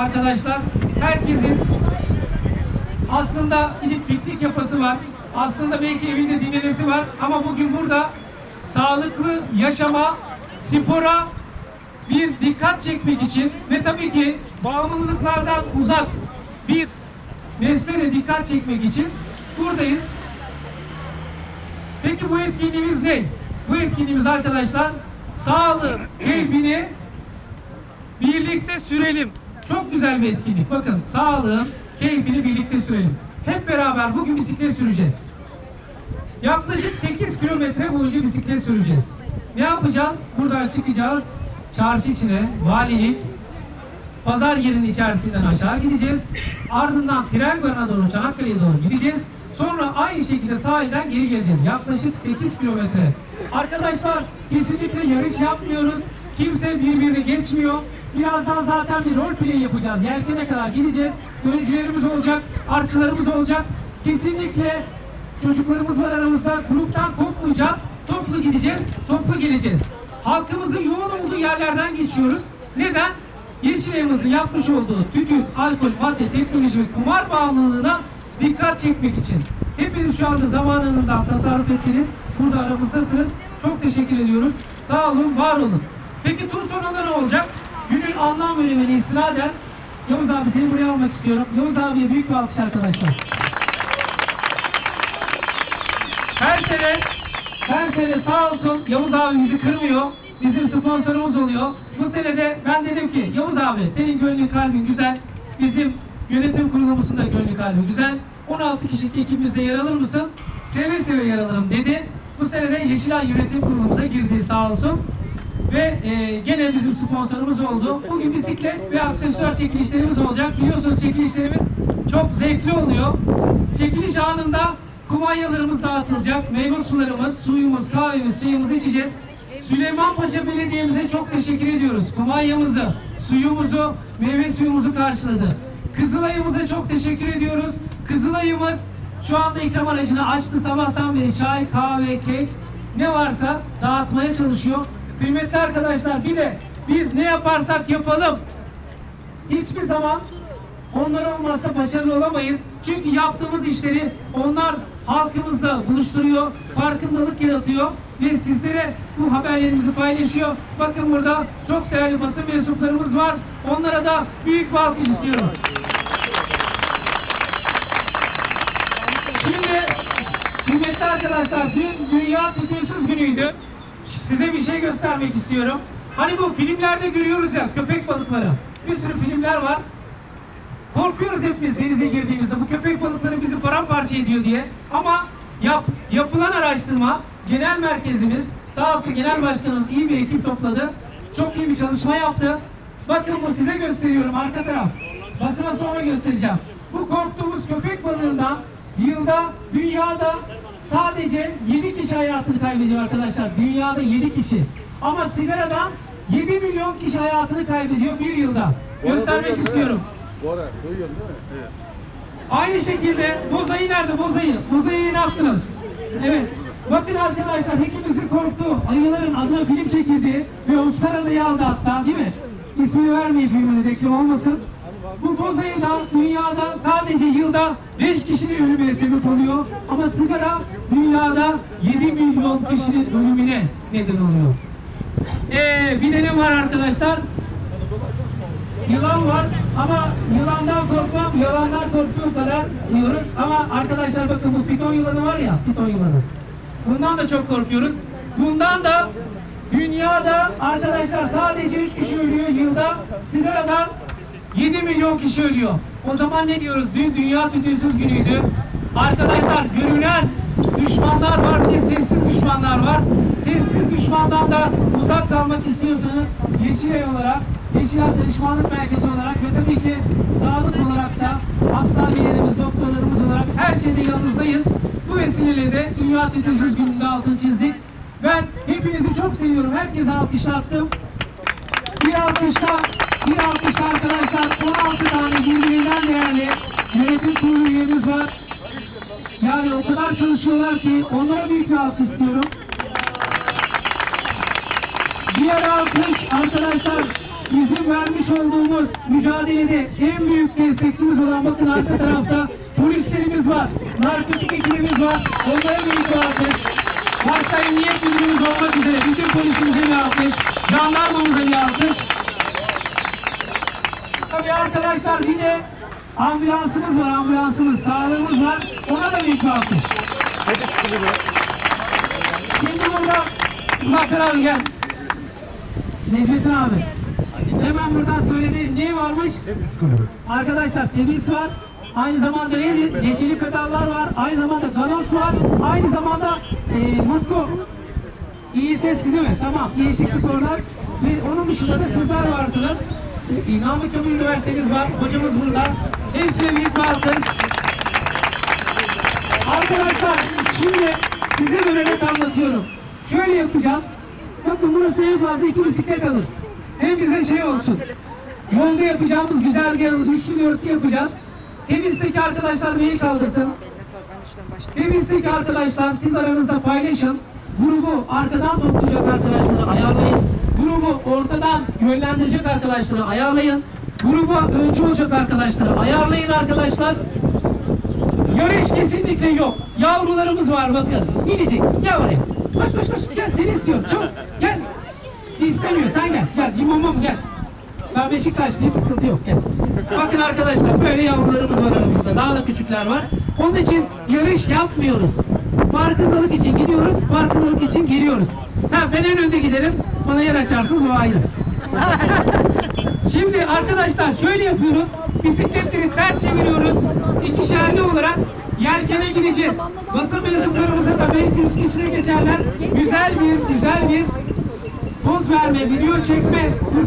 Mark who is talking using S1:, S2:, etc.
S1: Arkadaşlar herkesin aslında gidip piknik yapası var. Aslında belki evinde dinlenesi var. Ama bugün burada sağlıklı yaşama, spora bir dikkat çekmek için ve tabii ki bağımlılıklardan uzak bir nesle dikkat çekmek için buradayız. Peki bu etkinliğimiz ne? Bu etkinliğimiz arkadaşlar sağlığın keyfini birlikte sürelim. Çok güzel bir etkinlik. Bakın sağlığın keyfini birlikte sürelim. Hep beraber bugün bisiklet süreceğiz. Yaklaşık 8 kilometre boyunca bisiklet süreceğiz. Ne yapacağız? Buradan çıkacağız. Çarşı içine, valilik, pazar yerinin içerisinden aşağı gideceğiz. Ardından tren garına doğru, Çanakkale'ye doğru gideceğiz. Sonra aynı şekilde sahilden geri geleceğiz. Yaklaşık 8 kilometre. Arkadaşlar kesinlikle yarış yapmıyoruz. Kimse birbirini geçmiyor. Birazdan zaten bir rol play yapacağız. Yelkene kadar gideceğiz. Öncülerimiz olacak, artçılarımız olacak. Kesinlikle çocuklarımız var aramızda. Gruptan kopmayacağız. Toplu gideceğiz, toplu geleceğiz. Halkımızın yoğun olduğu yerlerden geçiyoruz. Neden? Yeşilay'ımızın yapmış olduğu tütün, alkol, madde, teknoloji ve kumar bağımlılığına dikkat çekmek için. Hepiniz şu anda zamanından tasarruf ettiniz. Burada aramızdasınız. Çok teşekkür ediyoruz. Sağ olun, var olun. Peki tur sonunda ne olacak? Günün anlam önemine istinaden Yavuz abi seni buraya almak istiyorum. Yavuz abiye büyük bir alkış arkadaşlar. Her sene, her sene sağ olsun Yavuz abi bizi kırmıyor. Bizim sponsorumuz oluyor. Bu sene de ben dedim ki Yavuz abi senin gönlün kalbin güzel. Bizim yönetim kurulumuzun da gönlü kalbi güzel. 16 kişilik ekibimizde yer alır mısın? Seve seve yer alırım dedi. Bu sene de Yeşilay Yönetim Kurulumuza girdi sağ olsun. Ve e, gene bizim sponsorumuz oldu. Bugün bisiklet ve aksesuar çekilişlerimiz olacak. Biliyorsunuz çekilişlerimiz çok zevkli oluyor. Çekiliş anında kumanyalarımız dağıtılacak. Meyve sularımız, suyumuz, kahvemiz, çayımızı içeceğiz. Süleymanpaşa Belediye'mize çok teşekkür ediyoruz. Kumanyamızı, suyumuzu, meyve suyumuzu karşıladı. Kızılay'ımıza çok teşekkür ediyoruz. Kızılay'ımız şu anda ikram aracını açtı sabahtan beri çay, kahve, kek ne varsa dağıtmaya çalışıyor. Kıymetli arkadaşlar bir de biz ne yaparsak yapalım hiçbir zaman onlar olmazsa başarılı olamayız. Çünkü yaptığımız işleri onlar halkımızla buluşturuyor, farkındalık yaratıyor ve sizlere bu haberlerimizi paylaşıyor. Bakın burada çok değerli basın mensuplarımız var. Onlara da büyük bir alkış istiyorum. Şimdi kıymetli arkadaşlar dün Dünya Tütünsüz Günü'ydü. Size bir şey göstermek istiyorum. Hani bu filmlerde görüyoruz ya köpek balıkları. Bir sürü filmler var. Korkuyoruz hepimiz denize girdiğimizde bu köpek balıkları bizi paramparça ediyor diye. Ama yap, yapılan araştırma genel merkezimiz sağ olsun genel başkanımız iyi bir ekip topladı. Çok iyi bir çalışma yaptı. Bakın bu size gösteriyorum arka taraf. Basına sonra göstereceğim. Bu korktuğumuz köpek balığından yılda dünyada sadece 7 kişi hayatını kaybediyor arkadaşlar. Dünyada 7 kişi. Ama sigaradan 7 milyon kişi hayatını kaybediyor bir yılda. Göstermek istiyorum.
S2: Bora, duyuyorsun değil mi? Evet.
S1: Aynı şekilde bozayı nerede bozayı? Bozayı ne yaptınız? Evet. Bakın arkadaşlar hepimizin korktuğu ayıların adına film çekildi ve Oscar adayı aldı hatta değil mi? İsmini vermeyin filmine reklam olmasın. Bu bozayı da dünyada sadece yılda 5 kişinin ölümüne sebep oluyor. Ama sigara dünyada 7 milyon kişinin ölümüne neden oluyor. Ee, bir de ne var arkadaşlar? Yılan var ama yılandan korkmam, yılanlar korktuğu kadar diyoruz. Ama arkadaşlar bakın bu piton yılanı var ya, piton yılanı. Bundan da çok korkuyoruz. Bundan da dünyada arkadaşlar sadece 3 kişi ölüyor yılda. Sigaradan 7 milyon kişi ölüyor. O zaman ne diyoruz? Dün Dünya Tütünsüz Günü'ydü. Arkadaşlar görünen düşmanlar var bir de sessiz düşmanlar var. Sessiz düşmandan da uzak kalmak istiyorsanız Yeşilay olarak, Yeşilay Danışmanlık Merkezi olarak ve tabii ki sağlık olarak da hastanelerimiz, doktorlarımız olarak her şeyde yanınızdayız. Bu vesileyle de Dünya Tütünsüz Günü'nde altını çizdik. Ben hepinizi çok seviyorum. Herkese alkışlattım. Bir alkışla, bir alkışla arkadaşlar 16 tane birbirinden değerli yönetim kurulu üyemiz var. Yani o kadar çalışıyorlar ki onlara büyük bir alkış istiyorum. Diğer alkış arkadaşlar bizim vermiş olduğumuz mücadelede en büyük destekçimiz olan bakın arka tarafta polislerimiz var, narkotik ekibimiz var. Onlara büyük bir alkış. Başta emniyet müdürümüz olmak üzere bütün polisimize bir alkış. Jandarmamıza bir alkış. Tabii arkadaşlar bir de ambulansımız var, ambulansımız, sağlığımız var. Ona da büyük bir alkış. Şimdi burada Muzaffer abi gel. Necmettin abi. Hemen buradan söyledi. Ne varmış? Arkadaşlar temiz var. Aynı zamanda neydi? Neşeli pedallar var. Aynı zamanda ganos var. Aynı zamanda e, mutlu. İyi sesli değil mi? Tamam. Gençlik sporlar. Ve onun dışında da sizler varsınız. Namık Kemal Üniversitemiz var. Hocamız burada. Hepsine büyük bir. Arkadaşlar şimdi size bir evet anlatıyorum. Şöyle yapacağız. Bakın burası en fazla iki bisiklet alır. Hem bize şey olsun. Yolda yapacağımız güzergahı üçlü dörtlü yapacağız. Temizdeki arkadaşlar beni kaldırsın. Temizdeki arkadaşlar siz aranızda paylaşın. Grubu arkadan toplayacak arkadaşları ayarlayın. Grubu ortadan yönlendirecek arkadaşları ayarlayın. Gruba öncü olacak arkadaşları ayarlayın arkadaşlar. Yarış kesinlikle yok. Yavrularımız var bakın. Minicik. Gel oraya. Koş koş koş. Gel seni istiyorum. Çok. Gel. İstemiyor. Sen gel. Gel. Cimomom gel. Ben Beşiktaşlıyım. Sıkıntı yok. Gel. Bakın arkadaşlar böyle yavrularımız var aramızda. Daha da küçükler var. Onun için yarış yapmıyoruz. Farkındalık için gidiyoruz. Farkındalık için geliyoruz. Ha ben en önde giderim. Bana yer açarsınız o ayrı. Şimdi arkadaşlar şöyle yapıyoruz. Bisikletleri ters çeviriyoruz. İkişerli olarak yelkene gireceğiz. Basın mensuplarımıza da üst içine geçerler. Güzel bir, güzel bir poz verme, video çekme fırsatı